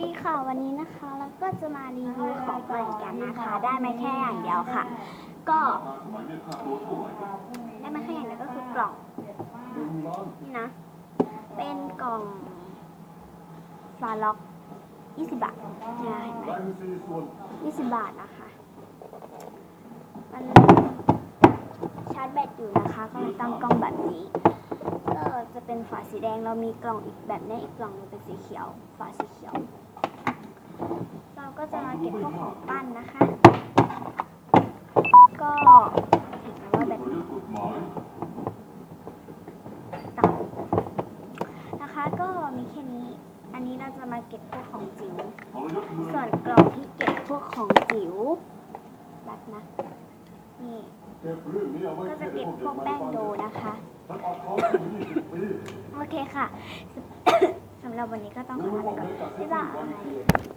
ดีค่ะวันนี้นะคะแล้วก็จะมารีวิวของใหม่กันนะคะ ได้ไมาแค่อย่างเดียวค่ะ ก็ได้มาแค่อย่างเดียวก็คือกล่องนี่นะ เป็นกล่องฟลาล็อก20 บาทเนี่ยเห็นไหม20 บาทนะคะมันชาร์จแบตอยู่นะคะ ก็เลยตั้งกล้องแบบนี้ เป็นฝาสีแดง เรามีกล่องอีกแบบนี้อีกกล่องหนึงเป็นสีเขียว ฝาสีเขียว เราก็จะมาเก็บพวกของปั้นนะคะ ก็เห็นไหมว่าแบบนี้ต่ำนะคะ ก็มีแค่นี้ อันนี้เราจะมาเก็บพวกของจิ๋ว ส่วนกล่องที่เก็บพวกของจิ๋วแบบนะนี่ก็จะเก็บพวกแป้งโดนะคะ เคค่ะ สำหรับวันนี้ก็ต้องขอลาไปก่อนบ๊ายบาย